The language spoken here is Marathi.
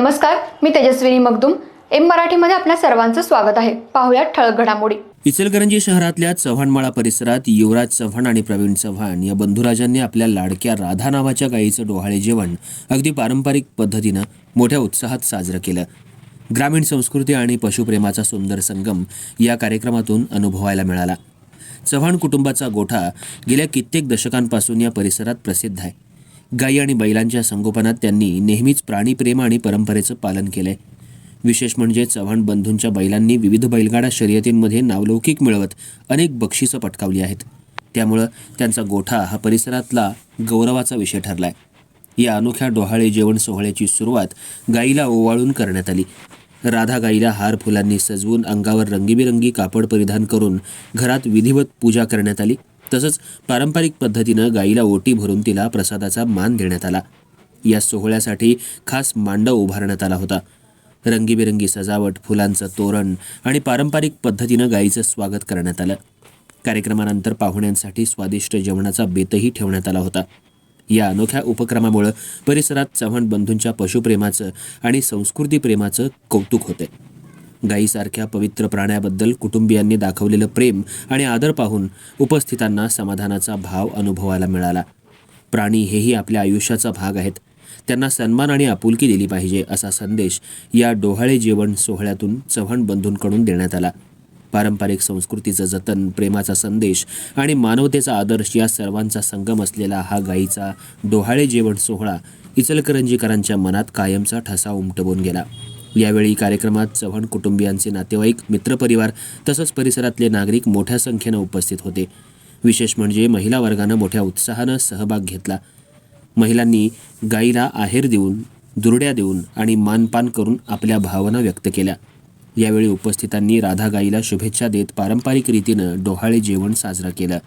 नमस्कार मी तेजस्विनी मगदुम. एम मराठीमध्ये आपल्या सर्वांचं स्वागत आहे. पाहुयात ठळक घडामोडी. इचलकरंजी शहरातल्या चव्हाणमाळा परिसरात युवराज चव्हाण आणि प्रवीण चव्हाण या बंधुराजांनी आपल्या लाडक्या राधा नावाच्या गायीचं डोहाळे जेवण अगदी पारंपरिक पद्धतीनं मोठ्या उत्साहात साजरं केलं. ग्रामीण संस्कृती आणि पशुप्रेमाचा सुंदर संगम या कार्यक्रमातून अनुभवायला मिळाला. चव्हाण कुटुंबाचा गोठा गेल्या कित्येक दशकांपासून या परिसरात प्रसिद्ध आहे. गायी आणि बैलांच्या संगोपनात त्यांनी नेहमीच प्राणीप्रेम आणि परंपरेचं पालन केलंय. विशेष म्हणजे चव्हाण बंधूंच्या बैलांनी विविध बैलगाडा शर्यतींमध्ये नावलौकिक मिळवत अनेक बक्षिसं पटकावली आहेत. त्यामुळं त्यांचा गोठा हा परिसरातला गौरवाचा विषय ठरलाय. या अनोख्या डोहाळे जेवण सोहळ्याची सुरुवात गाईला ओवाळून करण्यात आली. राधा गाईला हार फुलांनी सजवून अंगावर रंगीबेरंगी कापड परिधान करून घरात विधिवत पूजा करण्यात आली. तसंच पारंपरिक पद्धतीनं गाईला ओटी भरून तिला प्रसादाचा मान देण्यात आला. या सोहळ्यासाठी खास मांडव उभारण्यात आला होता. रंगीबेरंगी सजावट फुलांचं तोरण आणि पारंपरिक पद्धतीनं गाईचं स्वागत करण्यात आलं. कार्यक्रमानंतर पाहुण्यांसाठी स्वादिष्ट जेवणाचा बेतही ठेवण्यात आला होता. या अनोख्या उपक्रमामुळं परिसरात चव्हाण बंधूंच्या पशुप्रेमाचं आणि संस्कृतीप्रेमाचं कौतुक होते. गायीसारख्या पवित्र प्राण्याबद्दल कुटुंबियांनी दाखवलेलं प्रेम आणि आदर पाहून उपस्थितांना समाधानाचा भाव अनुभवायला मिळाला. प्राणी हेही आपल्या आयुष्याचा भाग आहेत. त्यांना सन्मान आणि आपुलकी दिली पाहिजे असा संदेश या डोहाळे जेवण सोहळ्यातून चव्हाण बंधूंकडून देण्यात आला. पारंपरिक संस्कृतीचं जतन प्रेमाचा संदेश आणि मानवतेचा आदर्श या सर्वांचा संगम असलेला हा गायीचा डोहाळे जेवण सोहळा इचलकरंजीकरांच्या मनात कायमचा ठसा उमटवून गेला. यावेळी कार्यक्रमात चव्हाण कुटुंबियांचे नातेवाईक मित्रपरिवार तसंच परिसरातले नागरिक मोठ्या संख्येनं उपस्थित होते. विशेष म्हणजे महिला वर्गानं मोठ्या उत्साहानं सहभाग घेतला. महिलांनी गाईला आहेर देऊन दुरड्या देऊन आणि मानपान करून आपल्या भावना व्यक्त केल्या. यावेळी उपस्थितांनी राधा गाईला शुभेच्छा देत पारंपरिक रीतीनं डोहाळे जेवण साजरं केलं.